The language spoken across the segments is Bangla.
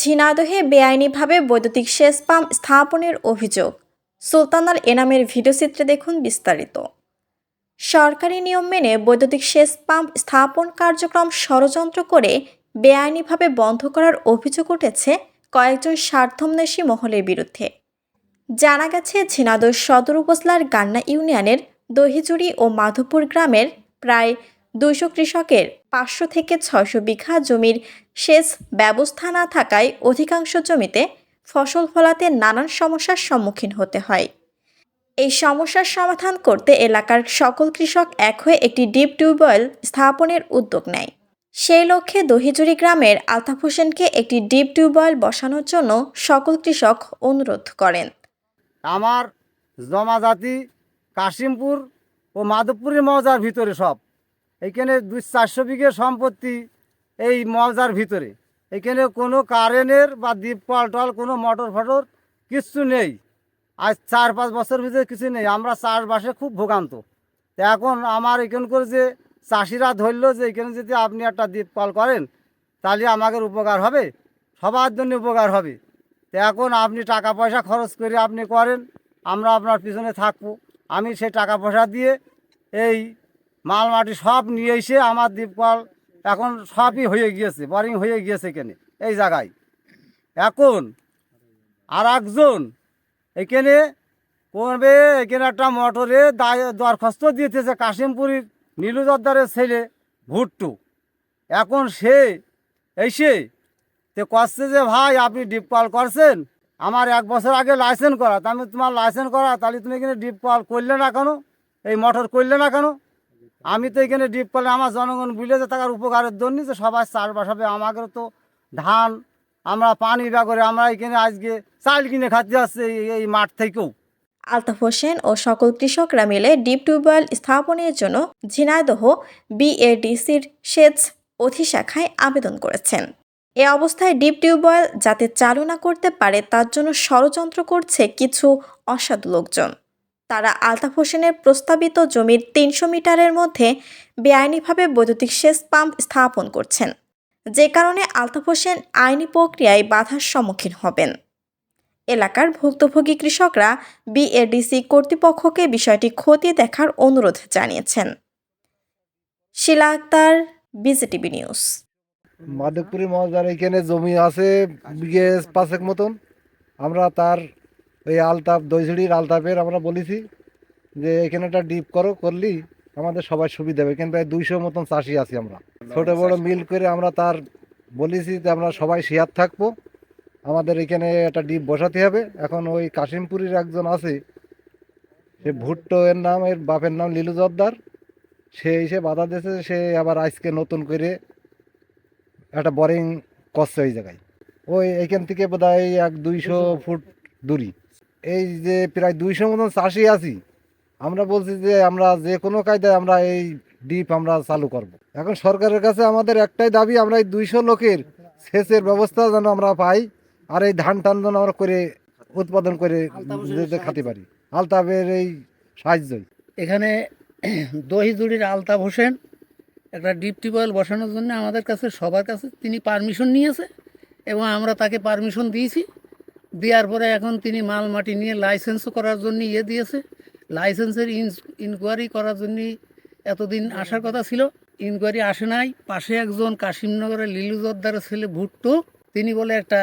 ঝিনাইদহে বেআইনিভাবে বৈদ্যুতিক সেচ পাম্প স্থাপনের অভিযোগ। সুলতানার এনামের ভিডিওচিত্রে দেখুন বিস্তারিত। সরকারি নিয়ম মেনে বৈদ্যুতিক সেচ পাম্প স্থাপন কার্যক্রম ষড়যন্ত্র করে বেআইনিভাবে বন্ধ করার অভিযোগ উঠেছে কয়েকজন স্বার্থন্বেষী মহলের বিরুদ্ধে। জানা গেছে, ঝিনাইদহ সদর উপজেলার গান্না ইউনিয়নের দহিজুড়ি ও মাধবপুর গ্রামের প্রায় দুইশো কৃষকের পাঁচশো থেকে ছয়শো বিঘা জমির সেচ ব্যবস্থা না থাকায় অধিকাংশ জমিতে ফসল ফলাতে নানান সমস্যার সম্মুখীন হতে হয়। এই সমস্যার সমাধান করতে এলাকার সকল কৃষক এক হয়ে একটি ডিপ টিউবওয়েল স্থাপনের উদ্যোগ নেয়। সেই লক্ষ্যে দহিজুড়ি গ্রামের আলতাফ হোসেনকে একটি ডিপ টিউবওয়েল বসানোর জন্য সকল কৃষক অনুরোধ করেন। আমার জমাজাতি কাশিমপুর ও মাধবপুরের মৌজার ভিতরে সব। এইখানে দুই চারশো বিঘে সম্পত্তি এই মৌজার ভিতরে। এখানে কোনো কারেন্টের বা দ্বীপ টল, কোনো মোটর ফটর কিচ্ছু নেই। আজ চার পাঁচ বছর ভিতরে কিছু নেই। আমরা চাষবাসে খুব ভোগান্ত। এখন আমার এখানকার যে চাষিরা ধরলো যে এখানে যদি আপনি একটা দ্বীপ কল করেন, তাহলে আমাদের উপকার হবে, সবার জন্য উপকার হবে। তো এখন আপনি টাকা পয়সা খরচ করে আপনি করেন, আমরা আপনার পিছনে থাকব। আমি সেই টাকা পয়সা দিয়ে এই মাল মাটি সব নিয়ে এসে আমার দ্বীপকল এখন সবই হয়ে গিয়েছে বোরিং হয়ে গিয়েছে এখানে, এই জায়গায়। এখন আর একজন এখানে করবে, এখানে একটা মোটরে দরখাস্ত দিতেছে কাশিমপুরীর নীলু জর্দারের ছেলে ভুট্টু। এখন সে এসে তো কচ্ছে যে, ভাই, আপনি ডিপ কল করছেন, আমার এক বছর আগে লাইসেন্স করা, তা আমি তোমার লাইসেন্স করা, তাহলে তুমি এখানে ডিপ কল করলে না কেন? এই মোটর করলে না কেন? আমি তো এখানে ডিপ কলে আমার জনগণ বুঝলে যে তার উপকারের জন্য যে সবাই চাষবাস হবে আমাদের তো ধান, আমরা পানি করে, আমরা এখানে আজকে চাল কিনে খাতে এই- এই মাঠ থেকেও। আলতাফ হোসেন ও সকল কৃষকরা মিলে ডিপ টিউবওয়েল স্থাপনের জন্য ঝিনাইদহ বিএডিসির সেচ অধিশাখায় আবেদন করেছেন। এ অবস্থায় ডিপ টিউবওয়েল যাতে চালু না করতে পারে, তার জন্য ষড়যন্ত্র করছে কিছু অসাধু লোকজন। তারা আলতাফ হোসেনের প্রস্তাবিত জমির তিনশো মিটারের মধ্যে বেআইনিভাবে বৈদ্যুতিক সেচ পাম্প স্থাপন করছেন। যে কারণে আলতাফ হোসেন আইনি প্রক্রিয়ায় বাধার সম্মুখীন হবেন। এলাকার ভুক্তভোগী কৃষকরা বিএডিসি কর্তৃপক্ষকে বিষয়টি খতিয়ে দেখার অনুরোধ জানিয়েছেন। Shila Akhter, BJTV news. মাধবপুরি মৌজার এখানে জমি আছে, বিঘে পাঁচেক মতন। আমরা তার ওই আলতাপ দইঝুড়ির আলতাপের আমরা বলেছি যে এখানে একটা ডিপ করো করলি আমাদের সবাই সুবিধা হবে। কিন্তু প্রায় দুইশো মতন চাষি আছি আমরা। ছোট বড় মিল করে আমরা তার বলেছি যে আমরা সবাই শেয়ার থাকব। আমাদের এখানে একটা ডিপ বসাতে হবে। এখন ওই কাশিমপুরের একজন আছে সে ভুট্টো এর নাম এর বাপের নাম লিলু জর্দার। সে এসে বাধা দিয়েছে সে আবার আজকে নতুন করে একটা বোরিং করছে ওই জায়গায়। ওই এখান থেকে বোধ হয় এক দুইশো ফুট দূরি এই যে প্রায় দুইশো মতন চাষি আছি আমরা বলছি যে আমরা যে কোনো কায়দায় আমরা এই ডিপ আমরা চালু করব। এখন সরকারের কাছে আমাদের একটাই দাবি আমরা এই দুইশো লোকের সেচের ব্যবস্থা যেন আমরা পাই আর এই ধান টান যেন আমরা করে উৎপাদন করে যেতে খাতে পারি। আলতাবের এই সাহায্যই। এখানে দহিজুড়ির আলতাফ হোসেন একটা ডিপ টিউবওয়েল বসানোর জন্য আমাদের কাছে সবার কাছে তিনি পারমিশন নিয়েছে এবং আমরা তাকে পারমিশন দিয়েছি। দেওয়ার পরে এখন তিনি মাল মাটি নিয়ে লাইসেন্সও করার জন্য ইয়ে দিয়েছে। লাইসেন্সের ইনকোয়ারি করার জন্য এতদিন আসার কথা ছিল। ইনকোয়ারি আসে নাই। পাশে একজন কাশিমনগরের লিলু জর্দারের ছেলে ভুট্টো, তিনি বলে একটা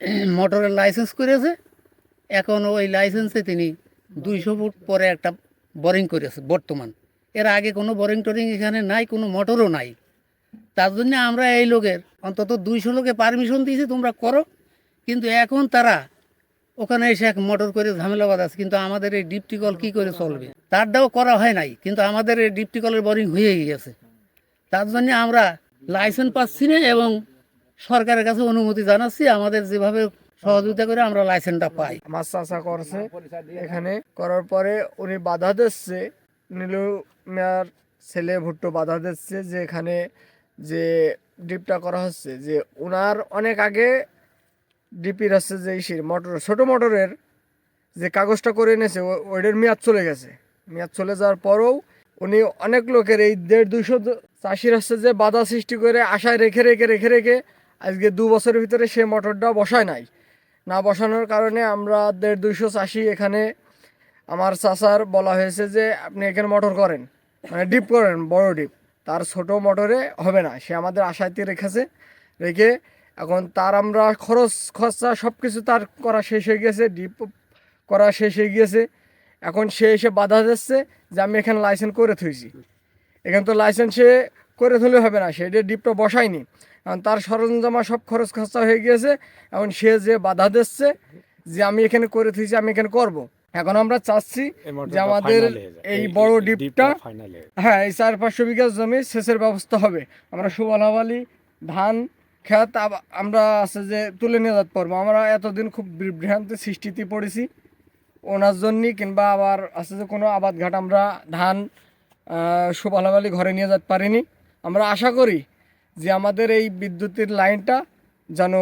মোটরের লাইসেন্স করেছে। এখন ওই লাইসেন্সে তিনি দুইশো ফুট পরে একটা বোরিং করেছে বর্তমান। এর আগে কোনো বোরিং টোরিং এখানে নাই, কোনো মোটরও নাই। তার জন্য আমরা এই লোকের অন্তত দুইশো লোকে পারমিশন দিয়েছি, তোমরা করো। কিন্তু এখন তারা ওখানে এসে এক মোটর করে ঝামেলা বাঁধাচ্ছে কিন্তু আমাদের এই ডিপটি কল কী করে চলবে? তারটাও করা হয় নাই, কিন্তু আমাদের এই ডিপটি কলের বোরিং হয়ে গিয়েছে। তার জন্য আমরা লাইসেন্স পাচ্ছি না এবং সরকারের কাছে অনুমতি জানাচ্ছি, আমাদের যেভাবে সহযোগিতা করে আমরা লাইসেন্সটা পাই। মাছ চাষা করছে, এখানে করার পরে উনি বাধা দিচ্ছে, নীলু মিয়ার ছেলে ভুট্টো বাধা দিচ্ছে যে এখানে যে ডিপটা করা হচ্ছে, যে ওনার অনেক আগে ডিপির হচ্ছে যে ইসির মোটর, ছোট মোটরের যে কাগজটা করে এনেছে ওইটার মেয়াদ চলে গেছে। মেয়াদ চলে যাওয়ার পরেও উনি অনেক লোকের এই দেড় দুইশো চাষির হচ্ছে যে বাধা সৃষ্টি করে আশায় রেখে রেখে রেখে রেখে আজকে দু বছরের ভিতরে সে মোটরটা বসায় নাই। না বসানোর কারণে আমরা দেড় দুইশো চাষি এখানে আমার চাষার বলা হয়েছে যে আপনি এখানে মোটর করেন মানে ডিপ করেন, বড় ডিপ। তার ছোট মোটরে হবে না, সে আমাদের আশাতে রেখেছে, রেখে এখন তার আমরা খরচ খরচা সব কিছু তার করা শেষ হয়ে গেছে ডিপ করা শেষ হয়ে গিয়েছে এখন সে এসে বাধা দিচ্ছে যে আমি এখানে লাইসেন্স করে থইছি। এখানে তো লাইসেন্স সে করে তুলে হবে না সে ডিপটা বসায়নি। কারণ তার সরঞ্জামা সব খরচ খরচা হয়ে গিয়েছে এখন সে যে বাধা দিচ্ছে যে আমি এখানে করে থুইছি আমি এখানে করব। এখন আমরা চাচ্ছি যে আমাদের এই বড় ডিপটা হ্যাঁ এই চার পাঁচশো বিঘা জমি সেচের ব্যবস্থা হবে। আমরা সুবলাবালি ধান আব- আমরা আছে যে তুলে নিয়ে যেতে পারব আমরা এতদিন খুব বিভ্রান্তি সৃষ্টিতে পড়েছি। ওনার জন্যই কিংবা আবার আছে যে কোনো আবাদ ঘাট আমরা ধান সুবলাবালি ঘরে নিয়ে যেতে পারিনি। আমরা আশা করি যে আমাদের এই বিদ্যুতের লাইনটা যেন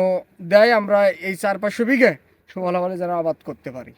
দেয়, আমরা এই চার পাঁচশো বিঘে সুবলাবালি যেন আবাদ করতে পারি।